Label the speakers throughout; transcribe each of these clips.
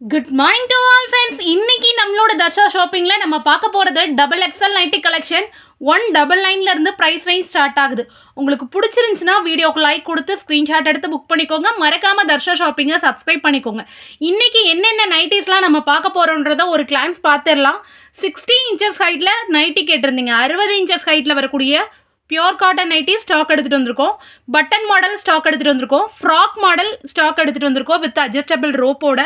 Speaker 1: Good morning to all friends இன்னைக்கு நம்மளோட தர்ஷா ஷாப்பிங்கில் நம்ம பார்க்க போகிறது double XL nighty collection one double நைன்லேருந்து price range start ஆகுது. உங்களுக்கு பிடிச்சிருந்துச்சுன்னா வீடியோக்கு லைக் கொடுத்து ஸ்க்ரீன்ஷாட் எடுத்து புக் பண்ணிக்கோங்க. மறக்காமல் தர்ஷா ஷாப்பிங்கை சப்ஸ்கிரைப் பண்ணிக்கோங்க. இன்றைக்கி என்னென்ன நைட்டிஸ்லாம் நம்ம பார்க்க போகிறோன்றத ஒரு கிளான்ஸ் பார்த்துடலாம். சிக்ஸ்டி இன்ச்சஸ் ஹைட்டில் நைட்டி கேட்டிருந்தீங்க. அறுபது இன்ச்சஸ் ஹைட்டில் வரக்கூடிய பியோர் காட்டன் நைட்டி ஸ்டாக் எடுத்துகிட்டு வந்திருக்கோம். பட்டன் மாடல் ஸ்டாக் எடுத்துகிட்டு வந்திருக்கோம். ஃப்ராக் மாடல் ஸ்டாக் எடுத்துகிட்டு வந்திருக்கோம் with adjustable ரோப்போட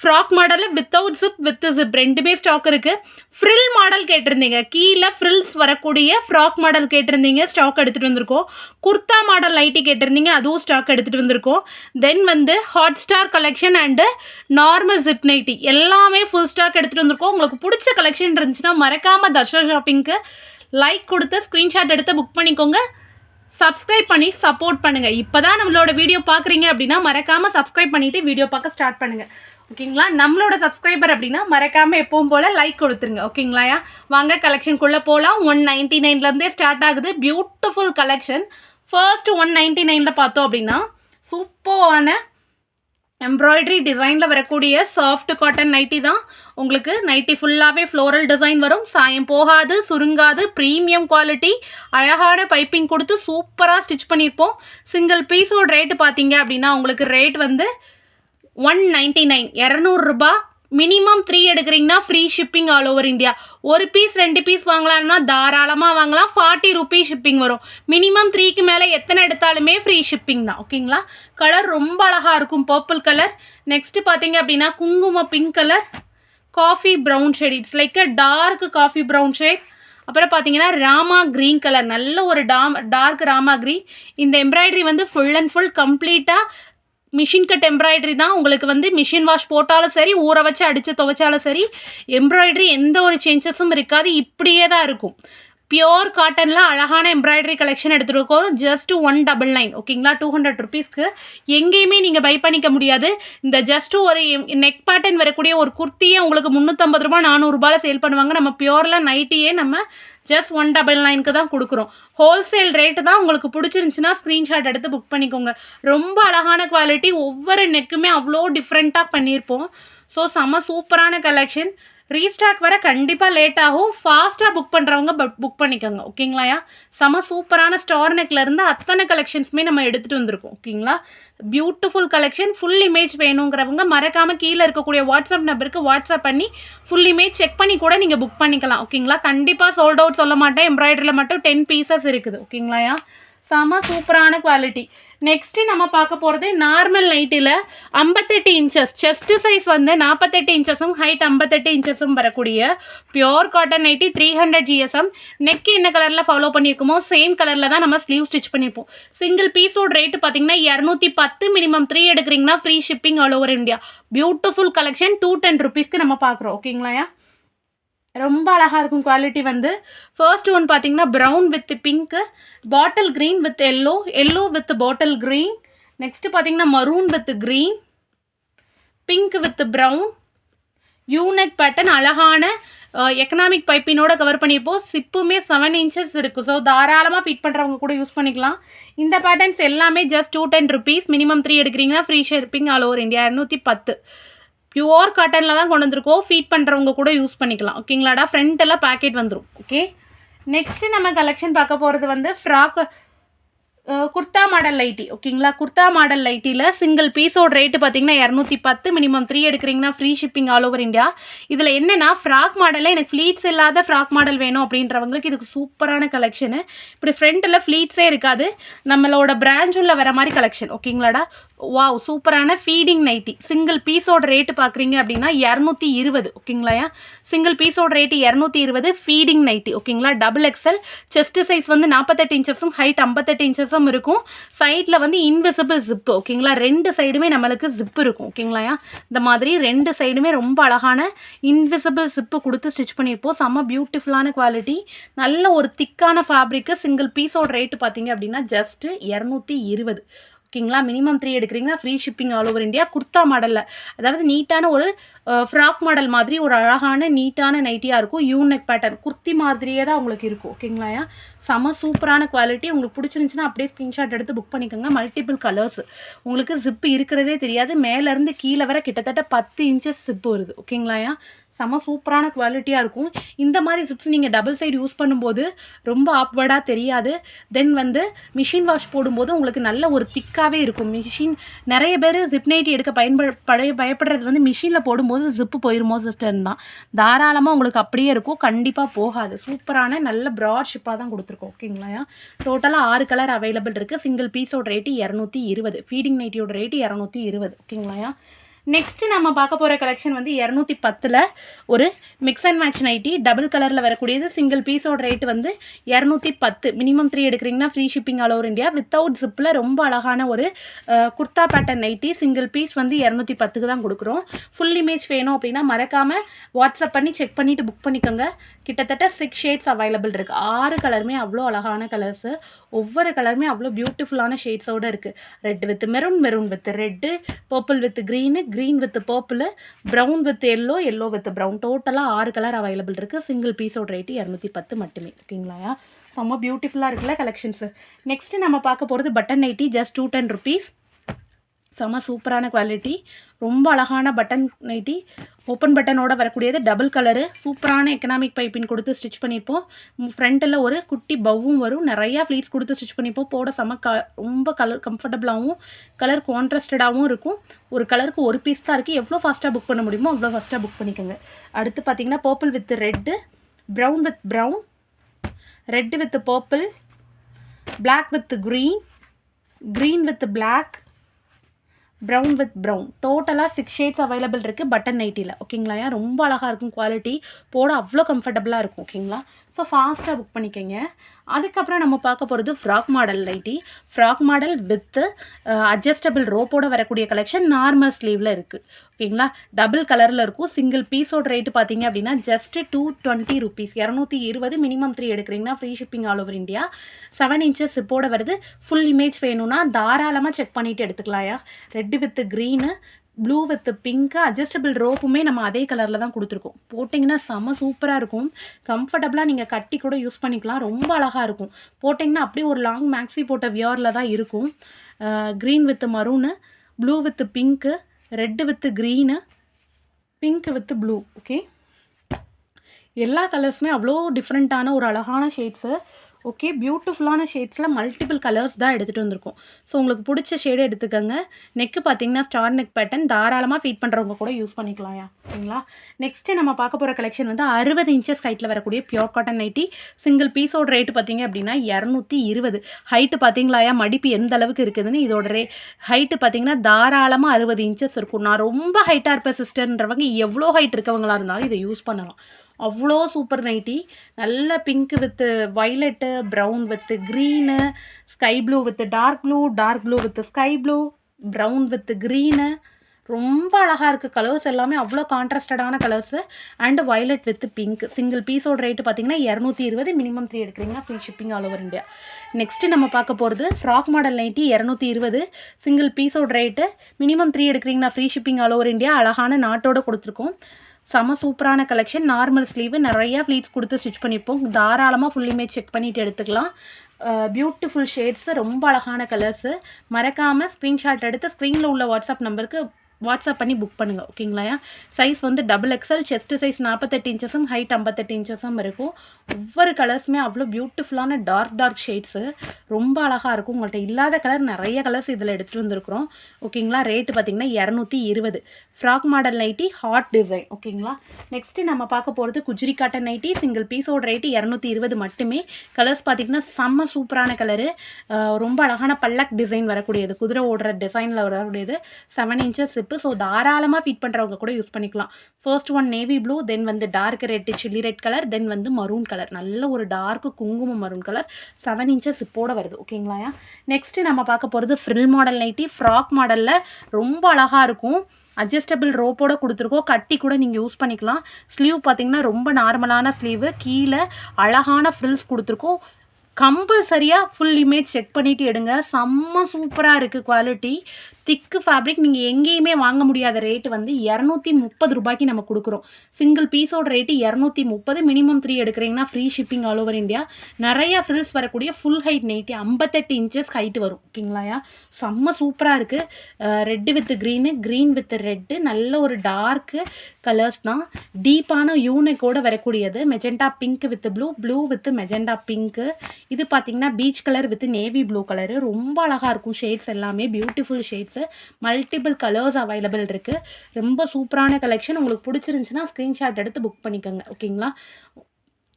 Speaker 1: frock model without zip with zip ரெண்டுமே ஸ்டாக் இருக்குது ஃப்ரில் மாடல் கேட்டிருந்தீங்க. கீழே ஃப்ரில்ஸ் வரக்கூடிய ஃப்ராக் மாடல் கேட்டிருந்தீங்க. ஸ்டாக் எடுத்துகிட்டு வந்திருக்கோம். குர்தா மாடல் நைட்டி கேட்டிருந்தீங்க. அதுவும் ஸ்டாக் எடுத்துகிட்டு வந்திருக்கோம். தென் வந்து hot star collection and normal zip nighty எல்லாமே ஃபுல் ஸ்டாக் எடுத்துகிட்டு வந்திருக்கோம். உங்களுக்கு பிடிச்ச கலெக்ஷன் இருந்துச்சுன்னா மறக்காமல் தர்ஷா ஷாப்பிங்க்கு லைக் கொடுத்து ஸ்க்ரீன்ஷாட் எடுத்து புக் பண்ணிக்கோங்க. சப்ஸ்கிரைப் பண்ணி சப்போர்ட் பண்ணுங்கள் இப்போ தான் நம்மளோட வீடியோ பார்க்குறீங்க அப்படின்னா மறக்காமல் சப்ஸ்கிரைப் பண்ணிவிட்டு வீடியோ பார்க்க ஸ்டார்ட் பண்ணுங்கள் ஓகேங்களா நம்மளோட சப்ஸ்கிரைபர் அப்படின்னா மறக்காமல் எப்பவும் போல் லைக் கொடுத்துருங்க. ஓகேங்களாயா வாங்க கலெக்ஷனுக்குள்ளே போகலாம் ஒன் நைன்ட்டி நைன்லேருந்தே ஸ்டார்ட் ஆகுது. Beautiful collection first one ninety நைனில் பார்த்தோம் அப்படின்னா சூப்பரான எம்ப்ராய்டரி டிசைனில் வரக்கூடிய சாஃப்ட் காட்டன் நைட்டி தான். உங்களுக்கு நைட்டி ஃபுல்லாகவே ஃப்ளோரல் டிசைன் வரும். சாயம் போகாது சுருங்காது ப்ரீமியம் குவாலிட்டி அழகான பைப்பிங் கொடுத்து சூப்பராக ஸ்டிச் பண்ணியிருப்போம். சிங்கிள் பீஸோட ரேட்டு பார்த்தீங்க அப்படின்னா உங்களுக்கு ரேட் வந்து ஒன் நைன்ட்டி நைன் இரநூறுபா மினிமம் த்ரீ எடுக்கிறீங்கன்னா free shipping all over India ஒரு பீஸ் ரெண்டு பீஸ் வாங்கலாம்னா தாராளமாக வாங்கலாம். ஃபார்ட்டி ருபீஸ் ஷிப்பிங் வரும். மினிமம் த்ரீக்கு மேலே எத்தனை எடுத்தாலுமே ஃப்ரீ ஷிப்பிங் தான். ஓகேங்களா கலர் ரொம்ப அழகாக இருக்கும். பர்பிள் கலர் நெக்ஸ்ட்டு பார்த்தீங்க அப்படின்னா குங்கும pink colour coffee brown shade it's like a dark coffee brown shade அப்புறம் பார்த்தீங்கன்னா ராமா க்ரீன் கலர் நல்ல ஒரு டாம் டார்க் ராமா க்ரீன் இந்த எம்ப்ராய்டரி வந்து ஃபுல் அண்ட் ஃபுல் கம்ப்ளீட்டாக மிஷின் கட் எம்ப்ராய்டரி தான். உங்களுக்கு வந்து மிஷின் வாஷ் போட்டாலும் சரி ஊற வச்சு அடித்து துவைச்சாலும் சரி எம்ப்ராய்டரி எந்த ஒரு சேஞ்சஸும் இருக்காது. இப்படியே தான் இருக்கும். பியோர் காட்டனில் அழகான எம்ப்ராய்டரி கலெக்ஷன் எடுத்துருக்கோம். ஜஸ்ட் ஒன் டபுள் நைன் ஓகேங்களா டூ ஹண்ட்ரட் ருபீஸ்க்கு எங்கேயுமே நீங்கள் பை பண்ணிக்க முடியாது. இந்த ஜஸ்ட் ஒரு நெக் பேட்டர்ன் வரக்கூடிய ஒரு குர்த்தியே உங்களுக்கு முந்நூற்றம்பது ரூபா நானூறுரூபாவில் சேல் பண்ணுவாங்க. நம்ம பியோரில் நைட்டியே நம்ம ஜஸ்ட் ஒன் டபுள் நைனுக்கு தான் கொடுக்குறோம். ஹோல்சேல் ரேட்டு தான் உங்களுக்கு பிடிச்சிருந்துச்சின்னா ஸ்க்ரீன்ஷாட் எடுத்து புக் பண்ணிக்கோங்க. ரொம்ப அழகான குவாலிட்டி ஒவ்வொரு நெக்குமே அவ்வளோ டிஃப்ரெண்ட்டாக பண்ணியிருப்போம். ஸோ செம்ம சூப்பரான கலெக்ஷன் ரீஸ்டாக் வர கண்டிப்பாக லேட் ஆகும். ஃபாஸ்ட்டாக புக் பண்ணுறவங்க புக் பண்ணிக்கோங்க. ஓகேங்களாயா செம சூப்பரான ஸ்டார் நெக்லேருந்து அத்தனை கலெக்ஷன்ஸுமே நம்ம எடுத்துகிட்டு வந்திருக்கோம். ஓகேங்களா பியூட்டிஃபுல் கலெக்ஷன் ஃபுல் இமேஜ் வேணுங்கிறவங்க மறக்காமல் கீழே இருக்கக்கூடிய வாட்ஸ்அப் நம்பருக்கு வாட்ஸ்அப் பண்ணி ஃபுல் இமேஜ் செக் பண்ணி கூட நீங்கள் புக் பண்ணிக்கலாம். ஓகேங்களா கண்டிப்பாக சோல்ட் அவுட் சொல்ல மாட்டேன். எம்ப்ராய்டரியில் மட்டும் டென் பீசஸ் இருக்குது. ஓகேங்களாயா செம சூப்பரான குவாலிட்டி நெக்ஸ்ட்டு நம்ம பார்க்க போகிறது நார்மல் நைட்டில் ஐம்பத்தெட்டு இன்ச்சஸ் செஸ்ட் சைஸ் வந்து நாற்பத்தெட்டு இன்ச்சஸும் ஹைட் ஐம்பத்தெட்டு இன்ச்சஸும் வரக்கூடிய pure cotton nighty three hundred GSM neck என்ன கலரில் ஃபாலோ பண்ணியிருக்கோமோ சேம் கலரில் தான் நம்ம ஸ்லீவ் ஸ்டிச் பண்ணியிருப்போம். சிங்கிள் பீஸோட ரேட்டு பார்த்தீங்கன்னா இரநூத்தி பத்து மினிமம் த்ரீ எடுக்கிறீங்கன்னா free shipping all over India beautiful collection two ten ருபீஸ்க்கு நம்ம பார்க்குறோம். ஓகேங்களா ரொம்ப அழகாக இருக்கும் குவாலிட்டி வந்து. ஃபர்ஸ்ட் ஒன் பார்த்தீங்கன்னா brown with pink bottle green with yellow yellow with bottle green next பார்த்தீங்கன்னா maroon with green pink with brown U neck pattern அழகான எக்கனாமிக் பைப்பினோட கவர் பண்ணியிருப்போம். சிப்புமே செவன் இன்ச்சஸ் இருக்குது ஸோ தாராளமாக ஃபிட் பண்ணுறவங்க கூட யூஸ் பண்ணிக்கலாம். இந்த பேட்டர்ன்ஸ் எல்லாமே just two ten rupees minimum three எடுக்கிறீங்கன்னா free shipping all over India இரநூத்தி பத்து. பியூர் காட்டனில் தான் கொண்டு வந்திருக்கோம். ஃபீட் பண்ணுறவங்க கூட யூஸ் பண்ணிக்கலாம். ஓகேங்களாடா ஃப்ரண்ட் எல்லாம் பேக்கெட் வந்துடும் ஓகே நெக்ஸ்ட்டு நம்ம கலெக்ஷன் பார்க்க போகிறது வந்து ஃப்ராக் குர்தா மாடல் லைட்டி ஓகேங்களா? குர்தா மாடல் லைட்டியில் சிங்கிள் பீஸோட ரேட்டு பார்த்தீங்கன்னா இரநூத்தி பத்து மினிமம் த்ரீ எடுக்கிறீங்கன்னா free shipping all over India இதில் என்னென்னா ஃப்ராக் மாடலில் எனக்கு ஃப்ளீட்ஸ் இல்லாத ஃப்ராக் மாடல் வேணும் அப்படின்றவங்களுக்கு இதுக்கு சூப்பரான கலெக்ஷனு இப்படி ஃப்ரண்ட்டில் ஃப்ளீட்ஸே இருக்காது. நம்மளோட பிரான்ச் உள்ள வர மாதிரி கலெக்ஷன் ஓகேங்களாடா வாவ் சூப்பரான ஃபீடிங் நைட்டி சிங்கிள் பீஸோட ரேட்டு பார்க்குறீங்க அப்படின்னா இரநூத்தி இருபது ஓகேங்களா? சிங்கிள் பீஸோட ரேட்டு இரநூத்தி இருபது ஃபீடிங் நைட்டி ஓகேங்களா? டபுள் எக்ஸல் செஸ்ட் சைஸ் வந்து நாற்பத்தெட்டு இன்ச்சஸும் ஹைட் ஐம்பத்தெட்டு இன்ச்சஸும் இருக்கும். சைடில் வந்து இன்விசிபிள் ஜிப்பு ஓகேங்களா? ரெண்டு சைடுமே நம்மளுக்கு ஜிப்பு இருக்கும் ஓகேங்களா? இந்த மாதிரி ரெண்டு சைடுமே ரொம்ப அழகான இன்விசிபிள் ஜிப்பு கொடுத்து ஸ்டிச் பண்ணியிருப்போம். செம்ம பியூட்டிஃபுல்லான குவாலிட்டி நல்ல ஒரு திக்கான ஃபேப்ரிக்கு சிங்கிள் பீஸோட ரேட்டு பார்த்தீங்க அப்படின்னா ஜஸ்ட்டு இரநூத்தி இருபது. ஓகேங்களா மினிமம் த்ரீ எடுக்கிறீங்கன்னா free shipping all over India kurta மாடலில். அதாவது நீட்டான ஒரு ஃப்ராக் மாடல் மாதிரி ஒரு அழகான நீட்டான நைட்டியாக இருக்கும். யூனெக் பேட்டர்ன் குர்த்தி மாதிரியே தான் உங்களுக்கு இருக்கும். ஓகேங்களா செம சூப்பரான குவாலிட்டி உங்களுக்கு பிடிச்சிருந்துச்சின்னா அப்படியே ஸ்க்ரீன்ஷாட் எடுத்து புக் பண்ணிக்கோங்க. மல்டிபிள் கலர்ஸ் உங்களுக்கு ஜிப்பு இருக்கிறதே தெரியாது. மேலேருந்து கீழே வர கிட்டத்தட்ட பத்து இன்ச்சஸ் ஜிப்பு வருது. ஓகேங்களாயா செம சூப்பரான குவாலிட்டியாக இருக்கும். இந்த மாதிரி ஜிப்ஸ் நீங்கள் டபுள் சைடு யூஸ் பண்ணும்போது ரொம்ப ஆப்வர்டாக தெரியாது. தென் வந்து மிஷின் வாஷ் போடும்போது உங்களுக்கு நல்ல ஒரு திக்காகவே இருக்கும். மிஷின் நிறைய பேர் ஜிப் நைட்டி எடுக்க பயன்படு பழைய பயப்படுறது வந்து மிஷினில் போடும்போது ஜிப்பு போயிருமோ சிஸ்டர்னு தான் தாராளமாக உங்களுக்கு அப்படியே இருக்கும். கண்டிப்பாக போகாது. சூப்பரான நல்ல ப்ராட் ஷிப்பாக தான் கொடுத்துருக்கோம். ஓகேங்களா டோட்டலாக ஆறு கலர் அவைலபிள் இருக்குது சிங்கிள் பீஸோட ரேட்டு இரநூத்தி இருபது. ஃபீடிங் நைட்டியோட ரேட்டு இரநூத்தி இருபது. ஓகேங்களா நெக்ஸ்ட்டு நம்ம பார்க்க போகிற கலெக்ஷன் வந்து இரநூத்தி பத்தில் ஒரு mix and match nighty double கலரில் வரக்கூடியது சிங்கிள் பீஸோட ரேட் வந்து இரநூத்தி பத்து. மினிமம் த்ரீ எடுக்கிறீங்கன்னா free shipping all over India without ஜிப்பில் ரொம்ப அழகான ஒரு kurta kurta pattern nighty single piece வந்து இரநூத்தி பத்துக்கு தான் கொடுக்குறோம். ஃபுல் இமேஜ் வேணும் அப்படின்னா மறக்காமல் வாட்ஸ்அப் பண்ணி செக் பண்ணிவிட்டு புக் பண்ணிக்கோங்க. கிட்டத்தட்ட சிக்ஸ் ஷேட்ஸ் அவைலபிள் இருக்குது ஆறு கலருமே அவ்வளோ அழகான கலர்ஸு ஒவ்வொரு கலருமே அவ்வளோ பியூட்டிஃபுல்லான ஷேட்ஸோடு இருக்குது red with maroon maroon with red purple with green green with purple brown with yellow yellow with brown டோட்டலாக ஆறு கலர் அவைலபிள் இருக்குது சிங்கிள் பீஸோட ரேட்டு இரநூத்தி பத்து மட்டுமே. ஓகேங்களா? செம்ம பியூட்டிஃபுல்லாக இருக்குல்ல கலெக்ஷன்ஸு நெக்ஸ்ட்டு நம்ம பார்க்க போகிறது button nighty just two ten rupees செம சூப்பரான குவாலிட்டி ரொம்ப அழகான பட்டன் நைட்டி ஓப்பன் பட்டனோட வரக்கூடியது டபுள் கலரு சூப்பரான எக்கனாமிக் பைப்பின் கொடுத்து ஸ்டிச் பண்ணியிருப்போம் ஃப்ரண்ட்டில் ஒரு குட்டி பவ்வும் வரும். நிறையா ஃப்ளீட்ஸ் கொடுத்து ஸ்டிச் பண்ணியிருப்போம் போட செம க ரொம்ப கலர் கம்ஃபர்டபுளாகவும் கலர் கான்ட்ராஸ்டடாகவும் இருக்கும். ஒரு கலருக்கு ஒரு பீஸ் தான் இருக்குது எவ்வளோ ஃபாஸ்ட்டாக புக் பண்ண முடியுமோ அவ்வளோ ஃபாஸ்ட்டாக புக் பண்ணிக்கோங்க. அடுத்து பார்த்தீங்கன்னா purple with red brown with brown red with purple black with green green with black brown with brown டோட்டலாக சிக்ஸ் ஷேட்ஸ் அவைலபிள் இருக்குது பட்டன் நைட்டியில் ஓகேங்களா ரொம்ப அழகாக இருக்கும் குவாலிட்டி போட அவ்வளோ கம்ஃபர்டபுளாக இருக்கும் ஓகேங்களா ஸோ ஃபாஸ்ட்டாக புக் பண்ணிக்கோங்க. அதுக்கப்புறம் நம்ம பார்க்க போகிறது frock model nighty frock model with adjustable ரோப்போட வரக்கூடிய கலெக்ஷன் நார்மல் ஸ்லீவில் இருக்குது ஓகேங்களா டபுள் கலரில் இருக்கும். சிங்கிள் பீஸோட ரேட்டு பார்த்தீங்க அப்படின்னா ஜஸ்ட் டூ டுவெண்ட்டி ருபீஸ் இரநூத்தி இருபது மினிமம் த்ரீ எடுக்கிறீங்கன்னா free shipping all over India seven inches சிப்போட வருது. ஃபுல் இமேஜ் வேணும்னா தாராளமாக செக் பண்ணிவிட்டு எடுத்துக்கலாயா red red with green blue with pink adjustable ரோப்புமே நம்ம அதே கலரில் தான் கொடுத்துருக்கோம். போட்டிங்கன்னா செம்ம சூப்பராக இருக்கும். கம்ஃபர்டபுளாக நீங்கள் கட்டி கூட யூஸ் பண்ணிக்கலாம். ரொம்ப அழகாக இருக்கும். போட்டிங்கன்னா அப்படியே ஒரு லாங் மேக்ஸி போட்ட வியரில் தான் இருக்கும். Green with maroon blue with pink red with green pink with blue okay? எல்லா கலர்ஸுமே அவ்வளோ டிஃப்ரெண்ட்டான ஒரு அழகான ஷேட்ஸு. ஓகே பியூட்டிஃபுல்லான ஷேட்ஸில் மல்டிபிள் கலர்ஸ் தான் எடுத்துகிட்டு வந்திருக்கோம். ஸோ உங்களுக்கு பிடிச்ச ஷேடு எடுத்துக்கோங்க. நெக்கு பார்த்தீங்கன்னா ஸ்டார் நெக் பேட்டர்ன் தாராளமாக ஃபீட் பண்ணுறவங்க கூட யூஸ் பண்ணிக்கலாம்யா ஓகேங்களா நெக்ஸ்ட்டு நம்ம பார்க்க போகிற கலெக்ஷன் வந்து அறுபது இன்ச்சஸ் ஹைட்டில் வரக்கூடிய பியோர் காட்டன் நைட்டி சிங்கிள் பீஸோட ரேட்டு பார்த்தீங்க அப்படின்னா இரநூத்தி இருபது. ஹைட்டு பார்த்தீங்களாயா மடிப்பு எந்த அளவுக்கு இருக்குதுன்னு இதோட ரே ஹைட்டு பார்த்தீங்கன்னா தாராளமாக அறுபது இன்ச்சஸ் இருக்கும். நான் ரொம்ப ஹைட்டாக இருப்பேன் சிஸ்டர்ன்றவங்க எவ்வளோ ஹைட் இருக்கவங்களாக இருந்தாலும் இதை யூஸ் பண்ணலாம். அவ்வளோ சூப்பர் நைட்டி. நல்ல pink with violet brown with green sky blue with dark blue dark blue with sky blue brown with green ரொம்ப அழகாக இருக்குது கலர்ஸ் எல்லாமே. அவ்வளோ கான்ட்ராஸ்டடான colours and violet with pink single பீஸோட ரேட்டு பார்த்தீங்கன்னா இரநூத்தி இருபது மினிமம் த்ரீ எடுக்கிறீங்கன்னா free shipping all over India next நம்ம பார்க்க போகிறது ஃப்ராக் மாடல் நைட்டி இரநூத்தி இருபது. சிங்கிள் பீஸோட ரேட்டு மினிமம் த்ரீ எடுக்கிறீங்கன்னா free shipping all over India அழகான நாட்டோட கொடுத்துருக்கோம். செம சூப்பரான கலெக்ஷன் நார்மல் ஸ்லீவு நிறையா ஃப்ளீட்ஸ் கொடுத்து ஸ்டிச் பண்ணியிருப்போம். தாராளமாக ஃபுல் இமேஜ் செக் பண்ணிவிட்டு எடுத்துக்கலாம். பியூட்டிஃபுல் ஷேட்ஸு ரொம்ப அழகான கலர்ஸு மறக்காமல் ஸ்க்ரீன்ஷாட் எடுத்து ஸ்க்ரீனில் உள்ள வாட்ஸ்அப் நம்பருக்கு வாட்ஸ்அப் பண்ணி புக் பண்ணுங்கள் ஓகேங்களா? சைஸ் வந்து டபுள் எக்ஸல் செஸ்ட் சைஸ் நாற்பத்தெட்டு இன்ச்சஸும் ஹைட் ஐம்பத்தெட்டு இன்ச்சஸும் இருக்கும். ஒவ்வொரு கலர்ஸுமே அவ்வளோ பியூட்டிஃபுல்லான டார்க் டார்க் ஷேட்ஸு ரொம்ப அழகாக இருக்கும். உங்கள்கிட்ட இல்லாத கலர் நிறைய கலர்ஸ் இதில் எடுத்துகிட்டு வந்திருக்கிறோம். ஓகேங்களா? ரேட்டு பார்த்தீங்கன்னா இரநூத்தி இருபது. Frock model nighty hot design ஓகேங்களா? நெக்ஸ்ட்டு நம்ம பார்க்க போகிறது குஜ்ரி காட்டன் நைட்டி சிங்கிள் பீஸோட ரேட்டு இரநூத்தி இருபது மட்டுமே. கலர்ஸ் பார்த்தீங்கன்னா செம்ம சூப்பரான கலரு ரொம்ப அழகான பல்லக் டிசைன் வரக்கூடியது. குதிரை ஓடுற டிசைனில் வரக்கூடியது. செவன் இன்ச்சஸ் சிப்பு ஸோ தாராளமாக ஃபிட் பண்ணுறவங்க கூட யூஸ் பண்ணிக்கலாம். First one navy blue then வந்து dark red chilli red colour then வந்து மரூன் கலர் நல்ல ஒரு டார்க் குங்குமம் மரூன் கலர் செவன் இன்ச்சஸ் இப்போட வருது. ஓகேங்களா நெக்ஸ்ட்டு நம்ம பார்க்க போகிறது ஃப்ரில் மாடல் நைட்டி ஃப்ராக் மாடலில் ரொம்ப அழகாக இருக்கும். அட்ஜஸ்டபிள் ரோப்போட கொடுத்துருக்கோம். கட்டி கூட நீங்கள் யூஸ் பண்ணிக்கலாம். ஸ்லீவ் பார்த்தீங்கன்னா ரொம்ப நார்மலான ஸ்லீவு கீழே அழகான ஃப்ரில்ஸ் கொடுத்துருக்கோம். கம்பல்சரியாக ஃபுல் இமேஜ் செக் பண்ணிவிட்டு எடுங்க. செம்ம சூப்பராக இருக்குது குவாலிட்டி திக்கு ஃபேப்ரிக் நீங்கள் எங்கேயுமே வாங்க முடியாத ரேட்டு வந்து இரநூத்தி முப்பது ரூபாய்க்கு நம்ம கொடுக்குறோம். சிங்கிள் பீஸோட ரேட்டு இரநூத்தி முப்பது மினிமம் த்ரீ எடுக்கிறீங்கன்னா free shipping all over India நிறைய ஃப்ரில்ஸ் வரக்கூடிய ஃபுல் ஹைட் நைட்டி ஐம்பத்தெட்டு இன்ச்சஸ் ஹைட் வரும். ஓகேங்களாயா செம்ம சூப்பராக இருக்குது red with green green with red நல்ல ஒரு டார்க்கு கலர்ஸ் தான். டீப்பான யூனிக்கோட வரக்கூடியது. Magenta pink with blue blue with magenta pink இது பார்த்தீங்கன்னா peach colour with navy blue colour ரொம்ப அழகாக இருக்கும். ஷேட்ஸ் எல்லாமே beautiful shades multiple colours available இருக்குது ரொம்ப சூப்பரான கலெக்ஷன் உங்களுக்கு பிடிச்சிருந்துச்சின்னா ஸ்க்ரீன்ஷாட் எடுத்து புக் பண்ணிக்கோங்க ஓகேங்களா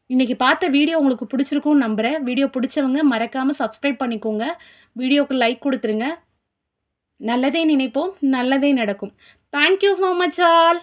Speaker 1: இன்றைக்கி பார்த்த வீடியோ உங்களுக்கு பிடிச்சிருக்கும்னு நம்புகிறேன் வீடியோ பிடிச்சவங்க மறக்காமல் சப்ஸ்கிரைப் பண்ணிக்கோங்க. வீடியோக்கு லைக் கொடுத்துருங்க. நல்லதே நினைப்போம் நல்லதே நடக்கும். Thank you so much all